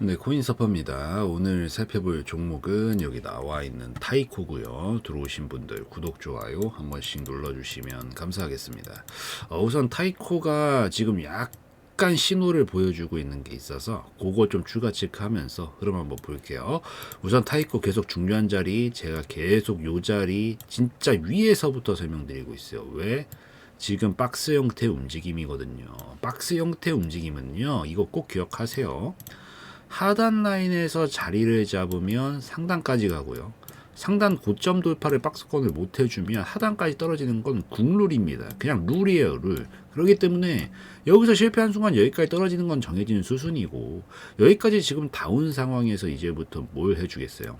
네, 코인서퍼입니다. 오늘 살펴볼 종목은 여기 나와 있는 타이코고요. 들어오신 분들 구독, 좋아요 한 번씩 눌러주시면 감사하겠습니다. 어, 우선 타이코가 지금 약간 신호를 보여주고 있는 게 있어서 그거 좀 추가 체크하면서 흐름 한번 볼게요. 우선 타이코 계속 중요한 자리 제가 계속 요 자리 진짜 위에서부터 설명드리고 있어요. 왜? 지금 박스 형태 움직임이거든요. 박스 형태 움직임은요. 이거 꼭 기억하세요. 하단 라인에서 자리를 잡으면 상단까지 가고요. 상단 고점 돌파를 박스권을 못 해주면 하단까지 떨어지는 건 국룰입니다. 그냥 룰이에요, 룰. 그렇기 때문에 여기서 실패한 순간 여기까지 떨어지는 건 정해진 수순이고 여기까지 지금 다운 상황에서 이제부터 뭘 해주겠어요?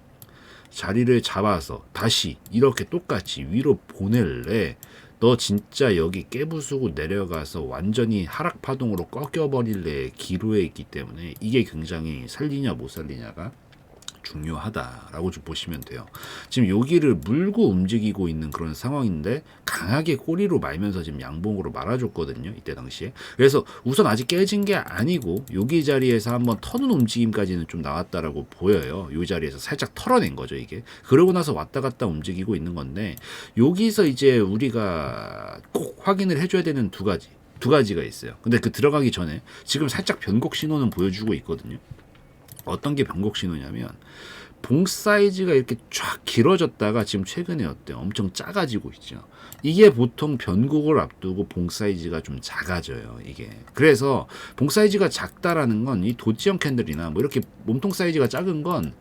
자리를 잡아서 다시 이렇게 똑같이 위로 보낼래 너 진짜 여기 깨부수고 내려가서 완전히 하락 파동으로 꺾여버릴래 기로에 있기 때문에 이게 굉장히 살리냐 못 살리냐가 중요하다라고 좀 보시면 돼요. 지금 여기를 물고 움직이고 있는 그런 상황인데 강하게 꼬리로 말면서 지금 양봉으로 말아줬거든요. 이때 당시에. 그래서 우선 아직 깨진 게 아니고 여기 자리에서 한번 터는 움직임까지는 좀 나왔다라고 보여요. 이 자리에서 살짝 털어낸 거죠, 이게. 그러고 나서 왔다 갔다 움직이고 있는 건데 여기서 이제 우리가 꼭 확인을 해줘야 되는 두 가지. 두 가지가 있어요. 근데 그 들어가기 전에 지금 살짝 변곡 신호는 보여주고 있거든요. 어떤 게 변곡 신호냐면 봉 사이즈가 이렇게 쫙 길어졌다가 지금 최근에 어때요? 엄청 작아지고 있죠. 이게 보통 변곡을 앞두고 봉 사이즈가 좀 작아져요. 이게 그래서 봉 사이즈가 작다라는 건 이 도치형 캔들이나 뭐 이렇게 몸통 사이즈가 작은 건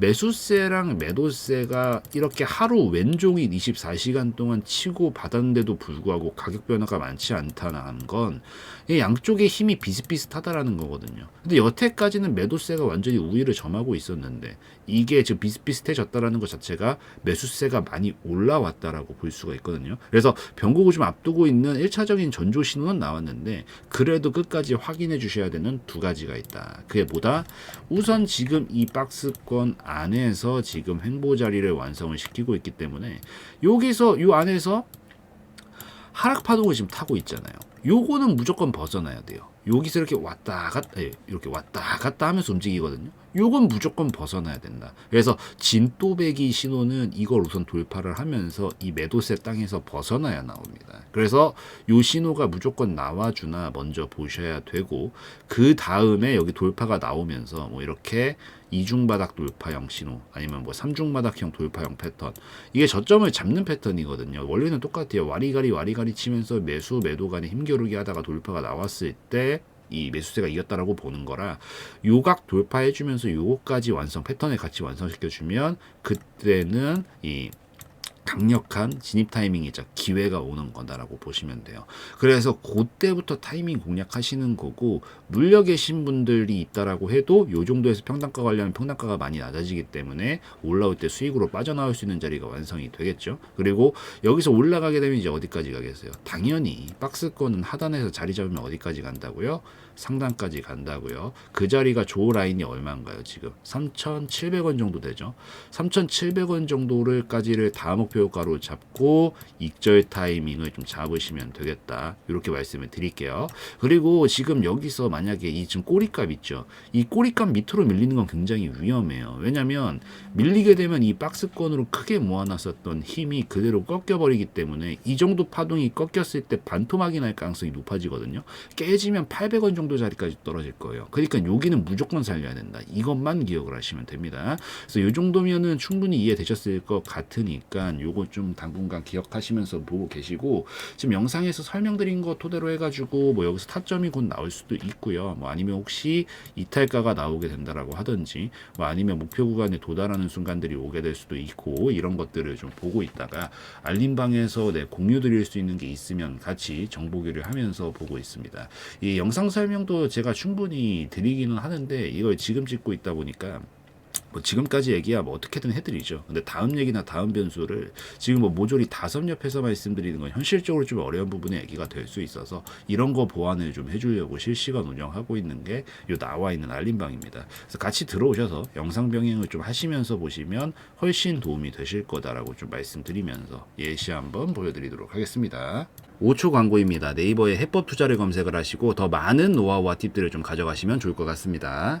매수세랑 매도세가 이렇게 하루 왼종일 24시간 동안 치고 받았는데도 불구하고 가격 변화가 많지 않다는 건이 양쪽의 힘이 비슷비슷하다라는 거거든요. 근데 여태까지는 매도세가 완전히 우위를 점하고 있었는데 이게 지금 비슷비슷해졌다라는 것 자체가 매수세가 많이 올라왔다라고 볼 수가 있거든요. 그래서 변곡을 좀 앞두고 있는 1차적인 전조 신호는 나왔는데 그래도 끝까지 확인해 주셔야 되는 두 가지가 있다. 그게 뭐다? 우선 지금 이 박스권 안에서 지금 횡보 자리를 완성을 시키고 있기 때문에 여기서 요 안에서 하락 파동을 지금 타고 있잖아요. 요거는 무조건 벗어나야 돼요. 여기서 이렇게 왔다 갔다 예, 이렇게 왔다 갔다 하면서 움직이거든요. 요건 무조건 벗어나야 된다. 그래서 진또배기 신호는 이걸 우선 돌파를 하면서 이 매도세 땅에서 벗어나야 나옵니다. 그래서 요 신호가 무조건 나와주나 먼저 보셔야 되고 그 다음에 여기 돌파가 나오면서 뭐 이렇게 이중바닥 돌파형 신호 아니면 뭐 삼중바닥형 돌파형 패턴 이게 저점을 잡는 패턴이거든요. 원래는 똑같아요. 와리가리 와리가리 치면서 매수 매도 간에 힘겨루기 하다가 돌파가 나왔을 때 이 매수세가 이겼다라고 보는 거라 요각 돌파해주면서 요거까지 완성 패턴을 같이 완성시켜주면 그때는 이 강력한 진입 타이밍이자 기회가 오는 거다라고 보시면 돼요. 그래서 그때부터 타이밍 공략하시는 거고 물려 계신 분들이 있다라고 해도 요 정도에서 평단가 관리하면 평단가가 많이 낮아지기 때문에 올라올 때 수익으로 빠져나올 수 있는 자리가 완성이 되겠죠. 그리고 여기서 올라가게 되면 이제 어디까지 가겠어요? 당연히 박스권은 하단에서 자리 잡으면 어디까지 간다고요? 상단까지 간다고요. 그 자리가 조 라인이 얼마인가요? 지금 3,700원 정도 되죠. 3,700원 정도를까지를 다음 목표 가로 잡고 익절 타이밍을 좀 잡으시면 되겠다. 이렇게 말씀을 드릴게요. 그리고 지금 여기서 만약에 이 지금 꼬리값 있죠. 이 꼬리값 밑으로 밀리는 건 굉장히 위험해요. 왜냐면 밀리게 되면 이 박스권으로 크게 모아놨었던 힘이 그대로 꺾여버리기 때문에 이 정도 파동이 꺾였을 때 반토막이 날 가능성이 높아지거든요. 깨지면 800원 정도 자리까지 떨어질 거예요. 그러니까 여기는 무조건 살려야 된다. 이것만 기억을 하시면 됩니다. 그래서 이 정도면은 충분히 이해되셨을 것 같으니까 요거 좀 당분간 기억하시면서 보고 계시고 지금 영상에서 설명드린 거 토대로 해가지고 뭐 여기서 타점이 곧 나올 수도 있고요. 뭐 아니면 혹시 이탈가가 나오게 된다라고 하든지 뭐 아니면 목표 구간에 도달하는 순간들이 오게 될 수도 있고 이런 것들을 좀 보고 있다가 알림방에서 네, 공유 드릴 수 있는 게 있으면 같이 정보 교류 하면서 보고 있습니다. 이 영상 설명도 제가 충분히 드리기는 하는데 이걸 지금 찍고 있다 보니까 뭐 지금까지 얘기야 뭐 어떻게든 해드리죠. 근데 다음 얘기나 다음 변수를 지금 뭐 모조리 다섯 옆에서 말씀드리는 건 현실적으로 좀 어려운 부분의 얘기가 될 수 있어서 이런 거 보완을 좀 해주려고 실시간 운영하고 있는 게 요 나와 있는 알림방입니다. 그래서 같이 들어오셔서 영상 병행을 좀 하시면서 보시면 훨씬 도움이 되실 거다라고 좀 말씀드리면서 예시 한번 보여드리도록 하겠습니다. 5초 광고입니다. 네이버에 해법 투자를 검색을 하시고 더 많은 노하우와 팁들을 좀 가져가시면 좋을 것 같습니다.